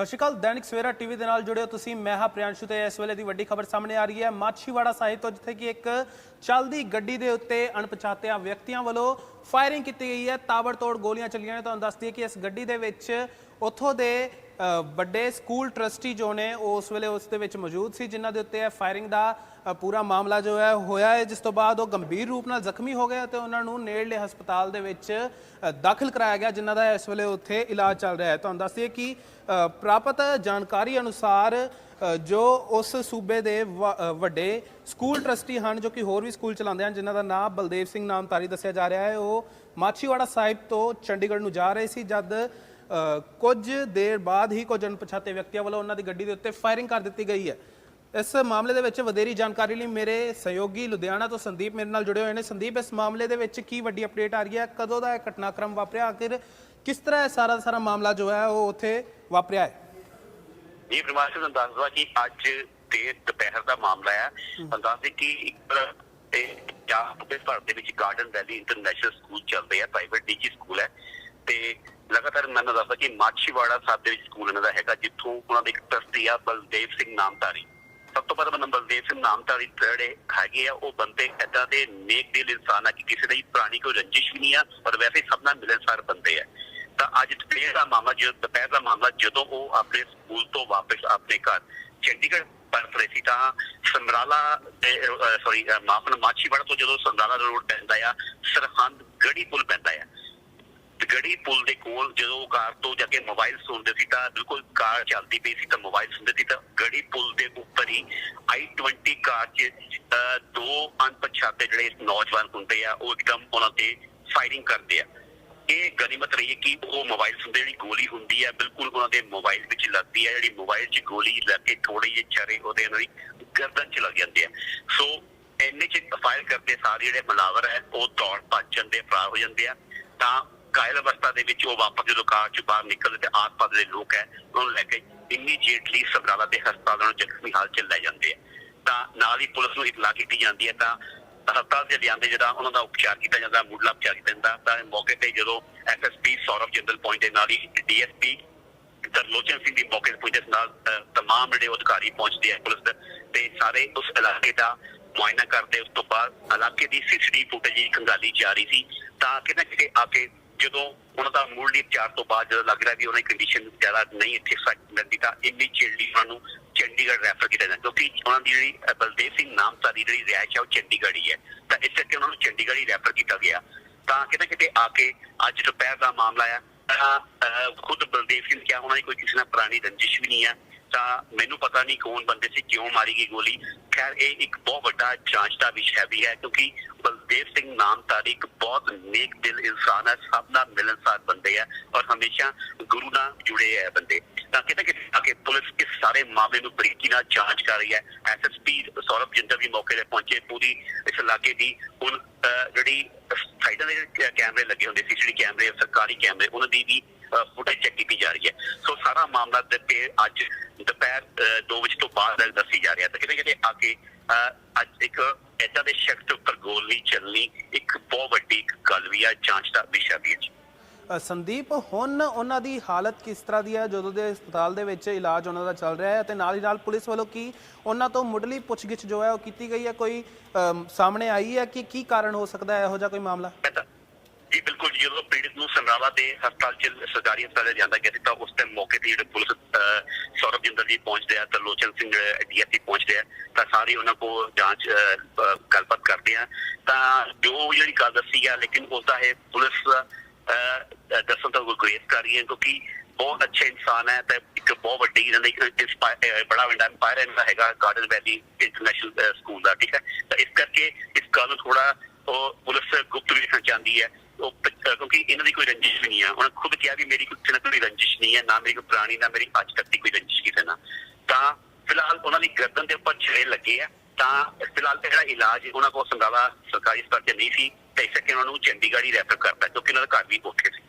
ਸਤਿ ਸ਼੍ਰੀ ਅਕਾਲ, ਦੈਨਿਕ ਸਵੇਰਾ ਟੀਵੀ ਦੇ ਨਾਲ ਜੁੜਿਓ ਤੁਸੀਂ। ਮੈਂ ਹਾਂ ਪ੍ਰਿਆੰਸ਼ੂ ਤੇ ਇਸ ਵੇਲੇ ਦੀ ਵੱਡੀ ਖਬਰ ਸਾਹਮਣੇ ਆ ਰਹੀ ਹੈ। ਮਾਛੀਵਾੜਾ ਸਾਹਿਬ ਤੋਂ ਜਿੱਥੇ ਕਿ ਇੱਕ ਚੱਲਦੀ ਗੱਡੀ ਦੇ ਉੱਤੇ ਅਣਪਛਾਤਿਆਂ ਵਿਅਕਤੀਆਂ ਵੱਲੋਂ ਫਾਇਰਿੰਗ ਕੀਤੀ ਗਈ ਹੈ। ਤਾਬੜਤੋੜ ਗੋਲੀਆਂ ਚੱਲੀਆਂ ਨੇ। ਤੁਹਾਨੂੰ ਦੱਸ ਦਈਏ ਕਿ ਇਸ ਗੱਡੀ ਦੇ ਵਿੱਚ ਉੱਥੋਂ ਦੇ ਵੱਡੇ ਸਕੂਲ ਟਰਸਟੀ ਜੋ ਨੇ, ਉਹ ਉਸ ਵੇਲੇ ਉਸ ਦੇ ਵਿੱਚ ਮੌਜੂਦ ਸੀ, ਜਿਨ੍ਹਾਂ ਦੇ ਉੱਤੇ ਇਹ ਫਾਇਰਿੰਗ ਦਾ ਪੂਰਾ ਮਾਮਲਾ ਜੋ ਹੈ, ਹੋਇਆ ਹੈ, ਜਿਸ ਤੋਂ ਬਾਅਦ ਉਹ ਗੰਭੀਰ ਰੂਪ ਨਾਲ ਜ਼ਖਮੀ ਹੋ ਗਏ ਤੇ ਉਹਨਾਂ ਨੂੰ ਨੇੜਲੇ ਹਸਪਤਾਲ ਦੇ ਵਿੱਚ ਦਾਖਲ ਕਰਾਇਆ ਗਿਆ, ਜਿਨ੍ਹਾਂ ਦਾ ਇਸ ਵੇਲੇ ਉੱਥੇ ਇਲਾਜ ਚੱਲ ਰਿਹਾ ਹੈ। ਤੁਹਾਨੂੰ ਦੱਸ ਕਿ ਪ੍ਰਾਪਤ ਜਾਣਕਾਰੀ ਅਨੁਸਾਰ ਜੋ ਉਸ ਸੂਬੇ ਦੇ ਵ- ਵੱਡੇ ਸਕੂਲ ਟਰਸਟੀ ਹਨ, ਜੋ ਕਿ ਹੋਰ ਵੀ ਸਕੂਲ ਚਲਾਉਂਦੇ ਹਨ, ਜਿਨ੍ਹਾਂ ਦਾ ਨਾਮ ਬਲਦੇਵ ਸਿੰਘ ਨਾਮਧਾਰੀ ਦੱਸਿਆ ਜਾ ਰਿਹਾ ਹੈ, ਉਹ ਮਾਛੀਵਾੜਾ ਸਾਹਿਬ ਤੋਂ ਚੰਡੀਗੜ੍ਹ ਨੂੰ ਜਾ ਰਹੇ ਸੀ, ਜਦ ਕੁਝ ਦੇਰ ਬਾਅਦ ਹੀ ਕੁਝ ਅਣਪਛਾਤੇ ਵਿਅਕਤੀਆਂ ਵੱਲੋਂ ਉਹਨਾਂ ਦੀ ਗੱਡੀ ਦੇ ਉੱਤੇ ਫਾਇਰਿੰਗ ਕਰ ਦਿੱਤੀ ਗਈ ਹੈ। ਇਸ ਮਾਮਲੇ ਦੇ ਵਿੱਚ ਵਧੇਰੀ ਜਾਣਕਾਰੀ ਲਈ ਮੇਰੇ ਸਹਿਯੋਗੀ ਲੁਧਿਆਣਾ ਤੋਂ ਸੰਦੀਪ ਮੇਰੇ ਨਾਲ ਜੁੜੇ ਹੋਏ ਨੇ। ਸੰਦੀਪ ਇਸ ਮਾਮਲੇ ਦੇ ਵਿੱਚ ਕੀ ਵੱਡੀ ਅਪਡੇਟ ਆ ਰਹੀ ਹੈ? ਕਦੋਂ ਦਾ ਇਹ ਘਟਨਾਕ੍ਰਮ ਵਾਪਰਿਆ? ਆਖਿਰ ਕਿਸ ਤਰ੍ਹਾਂ ਇਹ ਸਾਰਾ ਸਾਰਾ ਮਾਮਲਾ ਜੋ ਹੈ ਉਹ ਉੱਥੇ ਵਾਪਰਿਆ ਹੈ? ਜੀ ਪ੍ਰਮਾਸ਼ ਨੂੰ ਦੱਸ ਦਵਾ ਕਿ ਅੱਜ ਦੇਰ ਦੁਪਹਿਰ ਦਾ ਮਾਮਲਾ ਹੈ। ਅੰਦਾਜ਼ੇ ਕਿ ਇੱਕ ਪੰਜਾਬ ਦੇ ਭਾਰਤ ਦੇ ਵਿੱਚ ਗਾਰਡਨ ਵੈਲੀ ਇੰਟਰਨੈਸ਼ਨਲ ਸਕੂਲ ਚੱਲਦੇ ਆ ਪ੍ਰਾਈਵੇਟ ਨਿੱਜੀ ਸਕੂਲ ਹੈ। ਤੇ ਲਗਾਤਾਰ ਮੈਨੂੰ ਦੱਸਦਾ ਕਿ ਮਾਛੀਵਾੜਾ ਸਾਹਿਬ ਦੇ ਵਿੱਚ ਸਕੂਲ ਇਹਨਾਂ ਦਾ ਹੈਗਾ, ਜਿੱਥੋਂ ਉਹਨਾਂ ਦੇ ਇੱਕ ਟਰਸਟੀ ਆ, ਬਲਦੇਵ ਸਿੰਘ ਨਾਮਧਾਰੀ। ਸਭ ਤੋਂ ਪਹਿਲਾਂ ਮੈਂ ਬਲਦੇਵ ਸਿੰਘ ਨਾਮਧਾਰੀ ਜਿਹੜੇ ਹੈਗੇ ਆ, ਉਹ ਬੰਦੇ ਏਦਾਂ ਦੇ ਨੇਕ ਦਿਲ ਇਨਸਾਨ ਆ ਕਿ ਕਿਸੇ ਦੀ ਪੁਰਾਣੀ ਕੋਈ ਰੰਜਿਸ਼ ਵੀ ਨਹੀਂ ਆ, ਪਰ ਵੈਸੇ ਸਭ ਨਾਲ ਮਿਲਣਸਾਰ ਬੰਦੇ ਆ। ਤਾਂ ਅੱਜ ਦੁਪਹਿਰ ਦਾ ਮਾਮਲਾ, ਜਦੋਂ ਦੁਪਹਿਰ ਦਾ ਮਾਮਲਾ, ਜਦੋਂ ਉਹ ਆਪਣੇ ਸਕੂਲ ਤੋਂ ਵਾਪਸ ਆਪਣੇ ਘਰ ਚੰਡੀਗੜ੍ਹ ਪਰਤ ਰਹੇ ਸੀ, ਤਾਂ ਸਮਰਾਲਾ ਸੌਰੀ ਮਾਫਨ ਮਾਛੀਵਾੜਾ ਤੋਂ ਜਦੋਂ ਸਮਰਾਲਾ ਰੋਡ ਪੈਂਦਾ ਆ, ਸਰਹੰਦ ਗੜੀ ਪੁਲ ਪੈਂਦਾ ਆ। ਗੜੀ ਪੁਲ ਦੇ ਕੋਲ ਜਦੋਂ ਉਹ ਕਾਰ ਤੋਂ ਜਾ ਕੇ ਮੋਬਾਈਲ ਸੁਣਦੇ ਸੀ ਤਾਂ ਬਿਲਕੁਲ ਕਾਰ ਚੱਲਦੀ ਪਈ ਸੀ ਤਾਂ ਮੋਬਾਈਲ ਸੁਣਦੇ ਸੀ ਤਾਂ ਗੜੀ ਪੁਲ ਦੇ ਉੱਪਰ ਹੀ i20 ਕਾਰ 'ਚ ਅਹ, ਦੋ ਅਣਪਛਾਤੇ ਜਿਹੜੇ ਨੌਜਵਾਨ ਹੁੰਦੇ ਆ ਉਹ ਇੱਕਦਮ ਉਹਨਾਂ ਤੇ ਫਾਇਰਿੰਗ ਕਰਦੇ ਆ। ਇਹ ਗਨੀਮਤ ਰਹੀ ਹੈ ਕਿ ਉਹ ਮੋਬਾਈਲ ਸੁਣਦੇ ਜਿਹੜੀ ਗੋਲੀ ਹੁੰਦੀ ਹੈ ਬਿਲਕੁਲ ਉਹਨਾਂ ਦੇ ਮੋਬਾਈਲ ਵਿੱਚ ਲੱਗਦੀ ਹੈ ਜਿਹੜੀ ਮੋਬਾਈਲ 'ਚ ਗੋਲੀ ਲੱਗ ਕੇ ਥੋੜੀ ਜਿਹੀ ਚਰੇ ਉਹਦੇ ਉਹਨਾਂ ਦੀ ਗਰਦਨ 'ਚ ਲੱਗ ਜਾਂਦੇ ਆ। ਸੋ ਇੰਨੇ 'ਚ ਫਾਇਰ ਕਰਦੇ ਸਾਰੇ ਜਿਹੜੇ ਮਲਾਵਰ ਹੈ ਉਹ ਦੌੜ ਭੱਜ ਜਾਂਦੇ ਫਰਾਰ ਹੋ ਜਾਂਦੇ ਆ। ਤਾਂ ਕਾਇਲ ਅਵਸਥਾ ਦੇ ਵਿੱਚ ਉਹ ਵਾਪਸ ਜਦੋਂ ਕਾਰ 'ਚ ਬਾਹਰ ਨਿਕਲਦੇ ਤੇ ਆਸ-ਪਾਸ ਦੇ ਲੋਕ ਹੈ ਉਹਨੂੰ ਲੈ ਕੇ ਇਮੀਡੀਏਟਲੀ ਸਮਰਾਲਾ ਦੇ ਹਸਪਤਾਲ ਨੂੰ ਜ਼ਖਮੀ ਹਾਲਤ 'ਚ ਲੈ ਜਾਂਦੇ ਆ। ਤਾਂ ਨਾਲ ਹੀ ਪੁਲਿਸ ਨੂੰ ਇਤਲਾਹ ਕੀਤੀ ਜਾਂਦੀ ਹੈ ਤਾਂ ਹਸਪਤਾਲ ਦੇ ਲਿਆਂਦੇ ਜਿਹੜਾ ਉਹਨਾਂ ਦਾ ਉਪਚਾਰ ਕੀਤਾ ਜਾਂਦਾ ਮੁੱਢਲਾ ਉਪਚਾਰ ਕੀਤਾ ਜਾਂਦਾ। ਤਾਂ ਮੌਕੇ ਤੇ ਜਦੋਂ ਐਸਐਸਪੀ ਸੌਰਵ ਜਿੰਦਲ ਪਹੁੰਚਦੇ ਨਾਲ ਹੀ ਡੀਐਸਪੀ ਤਰਲੋਚਨ ਸਿੰਘ ਦੀ ਮੌਕੇ ਤੇ ਪੁੱਜੇ ਨਾਲ ਅਹ, ਤਮਾਮ ਜਿਹੜੇ ਅਧਿਕਾਰੀ ਪਹੁੰਚਦੇ ਆ ਪੁਲਿਸ ਤੇ ਸਾਰੇ ਉਸ ਇਲਾਕੇ ਦਾ ਮੁਆਇਨਾ ਕਰਦੇ। ਉਸ ਤੋਂ ਬਾਅਦ ਇਲਾਕੇ ਦੀ ਸੀਸੀਟੀਵੀ ਫੁਟੇਜ ਦੀ ਖੰਗਾਲੀ ਜਾ ਰਹੀ ਸੀ। ਤਾਂ ਕਿਤੇ ਨਾ ਕਿਤੇ ਆ ਕੇ ਜਦੋਂ ਉਹਨਾਂ ਦਾ ਮੁੱਢਲੀ ਉਪਚਾਰ ਤੋਂ ਬਾਅਦ ਜਦੋਂ ਲੱਗ ਰਿਹਾ ਵੀ ਉਹਨਾਂ ਦੀ ਕੰਡੀਸ਼ਨ ਜ਼ਿਆਦਾ ਨਹੀਂ ਇੱਥੇ ਸੱਟ ਮਿਲਦੀ ਤਾਂ ਇਮੀਡੀਏਟਲੀ ਉਹਨਾਂ ਨੂੰ ਚੰਡੀਗੜ੍ਹ ਰੈਫਰ ਕੀਤਾ ਜਾਂਦਾ ਕਿਉਂਕਿ ਉਹਨਾਂ ਦੀ ਜਿਹੜੀ ਬਲਦੇਵ ਸਿੰਘ ਨਾਮ ਸਾਡੀ ਜਿਹੜੀ ਰਿਹਾਇਸ਼ ਹੈ ਉਹ ਚੰਡੀਗੜ੍ਹ ਹੀ ਹੈ। ਤਾਂ ਇਸ ਕਰਕੇ ਉਹਨਾਂ ਨੂੰ ਚੰਡੀਗੜ੍ਹ ਹੀ ਰੈਫਰ ਕੀਤਾ ਗਿਆ। ਤਾਂ ਕਿਤੇ ਕਿਤੇ ਆ ਕੇ ਅੱਜ ਦੁਪਹਿਰ ਦਾ ਮਾਮਲਾ ਆ ਤਾਂ ਅਹ, ਖੁਦ ਬਲਦੇਵ ਸਿੰਘ ਕਿਹਾ ਉਹਨਾਂ ਦੀ ਕੋਈ ਕਿਸੇ ਨਾਲ ਪੁਰਾਣੀ ਰੰਜਿਸ਼ ਵੀ ਨਹੀਂ ਹੈ ਤਾਂ ਮੈਨੂੰ ਪਤਾ ਨਹੀਂ ਕੌਣ ਬੰਦੇ ਸੀ ਕਿਉਂ ਮਾਰੀ ਗਈ ਗੋਲੀ। ਖੈਰ ਇਹ ਇੱਕ ਬਹੁਤ ਵੱਡਾ ਜਾਂਚ ਦਾ ਵਿਸ਼ਾ ਵੀ ਹੈ ਕਿਉਂਕਿ ਬਲਦੇਵ ਸਿੰਘ ਨਾਮ ਤਾਰੀਖ ਬਹੁਤ ਨੇਕ ਦਿਲ ਇਨਸਾਨ ਹੈ ਸਭ ਨਾਲ ਮਿਲਣਸਾਰ ਬੰਦੇ ਆ ਔਰ ਹਮੇਸ਼ਾ ਗੁਰੂ ਨਾਲ ਜੁੜੇ ਹੈ ਬੰਦੇ। ਤਾਂ ਕਿਤੇ ਕਿਤੇ ਆ ਪੁਲਿਸ ਇਸ ਸਾਰੇ ਮਾਮਲੇ ਨੂੰ ਬਰੀਕੀ ਨਾਲ ਜਾਂਚ ਕਰ ਰਹੀ ਹੈ। ਐਸਐਸਪੀ ਸੌਰਭ ਜਿੰਦਰ ਵੀ ਮੌਕੇ ਤੇ ਪਹੁੰਚੇ ਪੂਰੀ ਇਸ ਇਲਾਕੇ ਦੀ ਹੁਣ ਅਹ, ਜਿਹੜੀ ਸਾਈਡਾਂ ਦੇ ਕੈਮਰੇ ਲੱਗੇ ਹੁੰਦੇ ਸੀ ਸੀਸੀਟੀ ਕੈਮਰੇ ਸਰਕਾਰੀ ਕੈਮਰੇ ਉਹਨਾਂ ਦੀ ਵੀ ਫੁਟੇਜ ਚੈੱਕ ਕੀਤੀ ਜਾ ਰਹੀ ਹੈ। ਸੋ ਸਾਰਾ ਮਾਮਲਾ ਤੇ ਅੱਜ ਦੁਪਹਿਰ 2 ਵਜੇ ਤੋਂ ਬਾਅਦ ਦੱਸੀ ਜਾ ਰਿਹਾ ਤਾਂ ਕਿਤੇ ਕਿਤੇ ਆ ਕੇ ਅੱਜ ਇੱਕ ਏਦਾਂ ਦੇ ਸ਼ਖਸ ਉੱਪਰ ਗੋਲੀ ਚੱਲਣੀ ਇੱਕ ਬਹੁਤ ਵੱਡੀ ਇੱਕ ਗੱਲ ਵੀ ਆ ਜਾਂਚ ਦਾ ਵਿਸ਼ਾ ਵੀ ਹੈ ਸੰਦੀਪ ਹੁਣ ਉਹਨਾਂ ਦੀ ਹਾਲਤ ਕਿਸ ਤਰ੍ਹਾਂ ਦੀ ਹੈ ਜਦੋਂ ਦੇ ਹਸਪਤਾਲ ਦੇ ਵਿੱਚ ਇਲਾਜ ਉਹਨਾਂ ਦਾ ਚੱਲ ਰਿਹਾ ਹੈ ਤੇ ਨਾਲ ਹੀ ਨਾਲ ਪੁਲਿਸ ਵੱਲੋਂ ਕੀ ਉਹਨਾਂ ਤੋਂ ਮੁੱਢਲੀ ਪੁੱਛਗਿੱਛ ਜੋ ਹੈ ਉਹ ਕੀਤੀ ਗਈ ਹੈ? ਕੋਈ ਸਾਹਮਣੇ ਆਈ ਹੈ ਕਿ ਕੀ ਕਾਰਨ ਹੋ ਸਕਦਾ ਹੈ? ਇਹੋ ਜਿਹਾ ਕੋਈ ਮਾਮਲਾ ਮੈਂ ਤਾਂ ਜੀ ਬਿਲਕੁਲ ਜੀ, ਜਦੋਂ ਪੀੜਤ ਦੇ ਹਸਪਤਾਲ ਚ ਸਰਕਾਰੀ ਹਸਪਤਾਲ ਜਾਂਦਾ ਗਿਆ ਤਾਂ ਉਸ ਟਾਈਮ ਮੌਕੇ ਤੇ ਜਿਹੜੇ ਪੁਲਿਸ ਸੌਰਵ ਜਿੰਦਰ ਜੀ ਪਹੁੰਚਦੇ ਆ, ਤਾਂ ਲੋਚਨ ਸਿੰਘ ਡੀਐਸਪੀ ਪਹੁੰਚਦੇ ਆ, ਤਾਂ ਸਾਰੇ ਉਹਨਾਂ ਕੋਲ ਜਾਂਚ ਗੱਲਬਾਤ ਕਰਦੇ ਆ। ਤਾਂ ਜੋ ਜਿਹੜੀ ਗੱਲ ਦੱਸੀ ਆ ਲੇਕਿਨ ਉਸ ਦਾ ਇਹ ਪੁਲਿਸ ਦੱਸਣ ਤੋਂ ਗੁਰੇਜ਼ ਕਰ ਰਹੀ ਹੈ, ਕਿਉਂਕਿ ਬਹੁਤ ਅੱਛੇ ਇਨਸਾਨ ਹੈ, ਤੇ ਇੱਕ ਬਹੁਤ ਵੱਡੀ ਇਹਨਾਂ ਦੀ ਇੰਸਪਾਇਰ ਬੜਾ ਵੱਡਾ ਇੰਪਾਇਰ ਇਹਨਾਂ ਹੈਗਾ ਗਾਰਡਨ ਵੈਲੀ ਇੰਟਰਨੈਸ਼ਨਲ ਸਕੂਲ ਦਾ, ਠੀਕ ਹੈ? ਤਾਂ ਇਸ ਕਰਕੇ ਇਸ ਗੱਲ ਨੂੰ ਥੋੜਾ ਉਹ ਪੁਲਿਸ ਗੁਪਤ ਵੀ ਰੱਖਣਾ ਚਾਹੁੰਦੀ ਹੈ ਉਹ ਕਿਉਂਕਿ ਇਹਨਾਂ ਦੀ ਕੋਈ ਰੰਜਿਸ਼ ਵੀ ਨਹੀਂ ਹੈ ਉਹਨਾਂ ਖੁਦ ਕਿਹਾ ਵੀ ਮੇਰੀ ਕਿਸੇ ਨਾਲ ਕੋਈ ਰੰਜਿਸ਼ ਨਹੀਂ ਹੈ ਨਾ ਮੇਰੀ ਕੋਈ ਪੁਰਾਣੀ, ਨਾ ਮੇਰੀ ਅੱਜ ਤੱਕ ਦੀ ਕੋਈ ਰੰਜਿਸ਼ ਕਿਸੇ ਨਾਲ। ਤਾਂ ਫਿਲਹਾਲ ਉਹਨਾਂ ਦੀ ਗਰਦਨ ਦੇ ਉੱਪਰ ਛੇ ਲੱਗੇ ਆ। ਤਾਂ ਫਿਲਹਾਲ ਤੇ ਜਿਹੜਾ ਇਲਾਜ ਉਹਨਾਂ ਕੋਲ ਸੰਗਾਲਾ ਸਰਕਾਰੀ ਹਸਪਤਾਲ 'ਚ ਨਹੀਂ ਸੀ, ਤਾਂ ਇਸ ਕਰਕੇ ਉਹਨਾਂ ਨੂੰ ਚੰਡੀਗੜ੍ਹ ਹੀ ਰੈਫਰ ਕਰਤਾ, ਕਿਉਂਕਿ ਉਹਨਾਂ ਦਾ ਘਰ ਵੀ ਉੱਥੇ ਸੀ।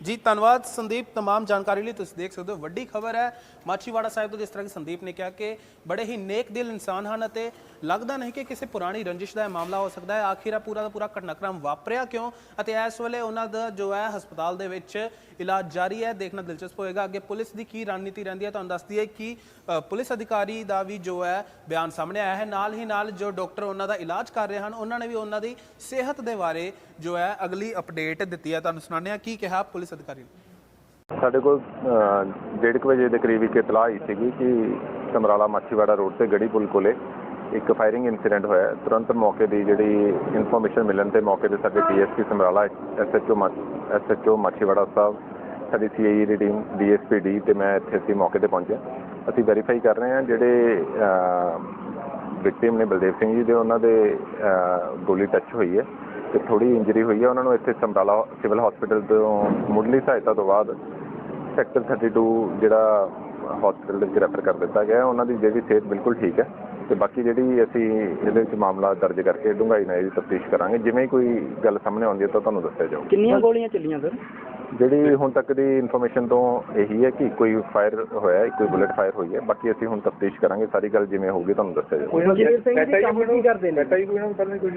ਜੀ ਧੰਨਵਾਦ ਸੰਦੀਪ तमाम ਜਾਣਕਾਰੀ ਲਈ ਤੁਸੀਂ ਦੇਖ ਸਕਦੇ ਹੋ ਵੱਡੀ ਖਬਰ ਹੈ ਮਾਛੀਵਾੜਾ ਸਾਹਿਬ ਤੋਂ ਜਿਸ ਤਰ੍ਹਾਂ ਕਿ ਸੰਦੀਪ ਨੇ ਕਿਹਾ ਕਿ ਬੜੇ ਹੀ ਨੇਕ ਦਿਲ ਇਨਸਾਨ ਹਨ ਅਤੇ ਲੱਗਦਾ ਨਹੀਂ ਕਿ ਕਿਸੇ ਪੁਰਾਣੀ ਰੰਜਿਸ਼ ਦਾ ਇਹ ਮਾਮਲਾ ਹੋ ਸਕਦਾ ਹੈ ਆਖਿਰ ਇਹ ਪੂਰਾ ਦਾ ਪੂਰਾ ਘਟਨਾਕ੍ਰਮ ਵਾਪਰਿਆ ਕਿਉਂ ਅਤੇ ਇਸ ਵੇਲੇ ਉਹਨਾਂ ਦਾ ਜੋ ਹੈ ਹਸਪਤਾਲ ਦੇ ਵਿੱਚ ਇਲਾਜ ਜਾਰੀ ਹੈ ਦੇਖਣਾ ਦਿਲਚਸਪ ਹੋਏਗਾ ਅੱਗੇ ਪੁਲਿਸ ਦੀ ਕੀ ਰਣਨੀਤੀ ਰਹਿੰਦੀ ਹੈ ਤੁਹਾਨੂੰ ਦੱਸਦੀ ਹੈ ਕਿ ਅ, ਪੁਲਿਸ ਅਧਿਕਾਰੀ ਦਾ ਵੀ ਜੋ ਹੈ ਬਿਆਨ ਸਾਹਮਣੇ ਆਇਆ ਹੈ ਨਾਲ ਹੀ ਨਾਲ ਜੋ ਡਾਕਟਰ ਉਹਨਾਂ ਦਾ ਇਲਾਜ ਕਰ ਰਹੇ ਹਨ ਉਹਨਾਂ ਨੇ ਵੀ ਉਹਨਾਂ ਦੀ ਸਿਹਤ ਦੇ ਬਾਰੇ ਜੋ ਹੈ ਅਗਲੀ ਅਪਡੇਟ ਦਿੱਤੀ ਹੈ ਤੁਹਾਨੂੰ ਸੁਣਾਉਂਦੇ ਹਾਂ ਕੀ ਕਿਹਾ ਪੁਲਿਸ ਅਧਿਕਾਰੀ ਨੇ। ਸਾਡੇ ਕੋਲ ਅ, ਡੇਢ ਕੁ ਵਜੇ ਦੇ ਕਰੀਬ ਇੱਕ ਇਤਲਾਹ ਆਈ ਸੀਗੀ ਕਿ ਸਮਰਾਲਾ ਮਾਛੀਵਾੜਾ ਰੋਡ ਤੇ ਗੜੀ ਪੁਲ ਕੋਲੇ ਇੱਕ ਫਾਇਰਿੰਗ ਇਨਸੀਡੈਂਟ ਹੋਇਆ ਤੁਰੰਤ ਮੌਕੇ ਦੀ ਜਿਹੜੀ ਇਨਫੋਰਮੇਸ਼ਨ ਮਿਲਣ ਤੇ ਮੌਕੇ ਤੇ ਸਾਡੇ DSP Samrala SHO SHO Machhiwara sahib ਸਾਡੀ ਸੀਆਈਏ ਦੀ ਟੀਮ ਡੀਐਸਪੀ ਡੀ ਤੇ ਮੈਂ ਇੱਥੇ ਅਸੀਂ ਮੌਕੇ ਤੇ ਪਹੁੰਚਿਆ। ਅਸੀਂ ਵੈਰੀਫਾਈ ਕਰ ਰਹੇ ਹਾਂ ਜਿਹੜੇ ਵਿਕਟਿਮ ਨੇ ਬਲਦੇਵ ਸਿੰਘ ਜੀ ਦੇ ਉਹਨਾਂ ਦੇ ਗੋਲੀ ਟੱਚ ਹੋਈ ਹੈ। ਤੇ ਥੋੜੀ ਇੰਜਰੀ ਹੋਈ ਹੈ, ਉਹਨਾਂ ਨੂੰ ਇੱਥੇ ਸਮਰਾਲਾ ਸਿਵਲ ਹਸਪੀਟਲ ਤੋਂ ਮੁੱਢਲੀ ਸਹਾਇਤਾ ਤੋਂ ਬਾਅਦ ਸੈਕਟਰ 32 ਜਿਹੜਾ ਹਸਪੀਟਲ ਦੇ ਵਿੱਚ ਰੈਫਰ ਕਰ ਦਿੱਤਾ ਗਿਆ ਉਹਨਾਂ ਦੀ ਜਿਹੜੀ ਸਿਹਤ ਬਿਲਕੁਲ ਠੀਕ ਹੈ ਤੇ ਬਾਕੀ ਜਿਹੜੀ ਅਸੀਂ ਇਹਦੇ ਵਿੱਚ ਮਾਮਲਾ ਦਰਜ ਕਰਕੇ ਡੂੰਘਾਈ ਨਾਲ ਇਹਦੀ ਤਫਤੀਸ਼ ਕਰਾਂਗੇ। ਜਿਵੇਂ ਹੀ ਕੋਈ ਗੱਲ ਸਾਹਮਣੇ ਆਉਂਦੀ ਹੈ ਤਾਂ ਤੁਹਾਨੂੰ ਦੱਸਿਆ ਜਾਊਗਾ। ਕਿੰਨੀਆਂ ਗੋਲੀਆਂ ਚੱਲੀਆਂ ਸਰ ਜਿਹੜੀ ਹੁਣ ਤੱਕ ਦੀ ਇਨਫੋਰਮੇਸ਼ਨ ਤੋਂ ਇਹੀ ਹੈ ਕਿ ਕੋਈ ਫਾਇਰ ਹੋਇਆ ਹੈ ਕੋਈ ਬੁਲੇਟ ਫਾਇਰ ਹੋਈ ਹੈ ਬਾਕੀ ਅਸੀਂ ਹੁਣ ਤਫਤੀਸ਼ ਕਰਾਂਗੇ ਸਾਰੀ ਗੱਲ ਜਿਵੇਂ ਹੋਊਗੀ ਤੁਹਾਨੂੰ ਦੱਸਿਆ ਜਾਊਗਾ।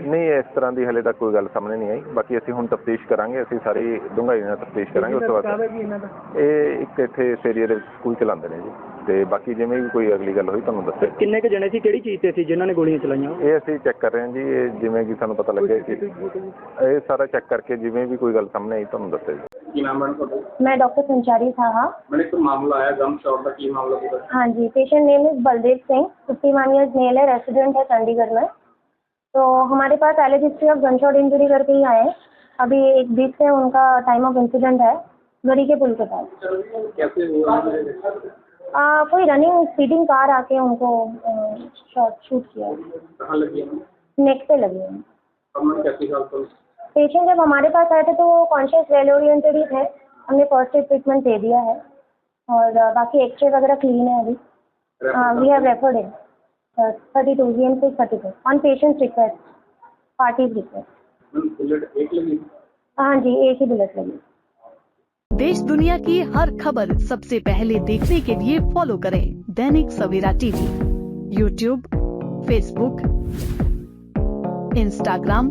ਨਹੀਂ ਇਸ ਤਰ੍ਹਾਂ ਦੀ ਹਲੇ ਤੱਕ ਕੋਈ ਗੱਲ ਸਾਹਮਣੇ ਨਹੀਂ ਆਈ ਬਾਕੀ ਅਸੀਂ ਹੁਣ ਤਫਤੀਸ਼ ਕਰਾਂਗੇ ਅਸੀਂ ਸਾਰੀ ਡੂੰਘਾਈ ਨਾਲ ਤਫਤੀਸ਼ ਕਰਾਂਗੇ ਉਸ ਤੋਂ ਬਾਅਦ ਇਹ ਇੱਕ ਇੱਥੇ ਇਸ ਏਰੀਆ ਦੇ ਵਿੱਚ ਸਕੂਲ ਚਲਾਉਂਦੇ ਨੇ ਜੀ ਤੇ ਬਾਕੀ ਜਿਵੇਂ ਵੀ ਕੋਈ ਅਗਲੀ ਗੱਲ ਹੋਈ ਤੁਹਾਨੂੰ ਦੱਸਿਆ ਕਿੰਨੇ ਕੁ ਜਣੇ ਸੀ ਕਿਹੜੀ ਚੀਜ਼ ਤੇ ਸੀ ਜਿਨ੍ਹਾਂ ਨੇ ਗੋਲੀਆਂ ਚਲਾਈਆਂ? ਇਹ ਅਸੀਂ ਚੈੱਕ ਕਰ ਰਹੇ ਹਾਂ ਜੀ ਇਹ ਜਿਵੇਂ ਕਿ ਸਾਨੂੰ ਪਤਾ ਲੱਗਿਆ ਕਿ ਇਹ ਸਾਰਾ ਚੈੱਕ ਕਰਕੇ ਜਿਵੇਂ ਵੀ ਕੋਈ ਗੱਲ ਸਾਹਮਣੇ ਆਈ ਤੁਹਾਨੂੰ ਦੱਸਿਆ ਜੀ ਕੀ ਨਾਮ ਹੈ ਤੁਹਾਡਾ मैं डॉक्टर संचारी साहा ਮੈਨੂੰ ਇੱਕ ਮਾਮਲਾ ਆਇਆ ਗਮ ਸ਼ਾਟ ਦਾ ਕੀ ਮਾਮਲਾ ਪੂਰਾ हाँ जी patient name is Baldev Singh fifty one years male है रेसिडेंट है चंडीगढ़ में तो हमारे पास alleged history of gunshot injury करके ही आए हैं अभी एक वीक से उनका टाइम ऑफ इंसिडेंट है गरी के पुल के पास कैसे हुआ है? आ, कोई रनिंग स्पीडिंग कार आके उनको शॉट शूट किया कहाँ लगी है नेक पे लगी है कमर कैसी हाल तो पेशेंट जब हमारे पास आए थे तो वो कॉन्शियस वेल ओरिएंटेड ही थे। हमने फ़र्स्ट एड ट्रीटमेंट दे दिया है। और बाकी एक्सरे वगैरह क्लीन है अभी। We have referred in thirty two G M six thirty two on patients request parties request हाँ जी एक ही बुलेट लगी। देश दुनिया की हर खबर सबसे पहले देखने के लिए फॉलो करें Dainik Savera TV YouTube Facebook Instagram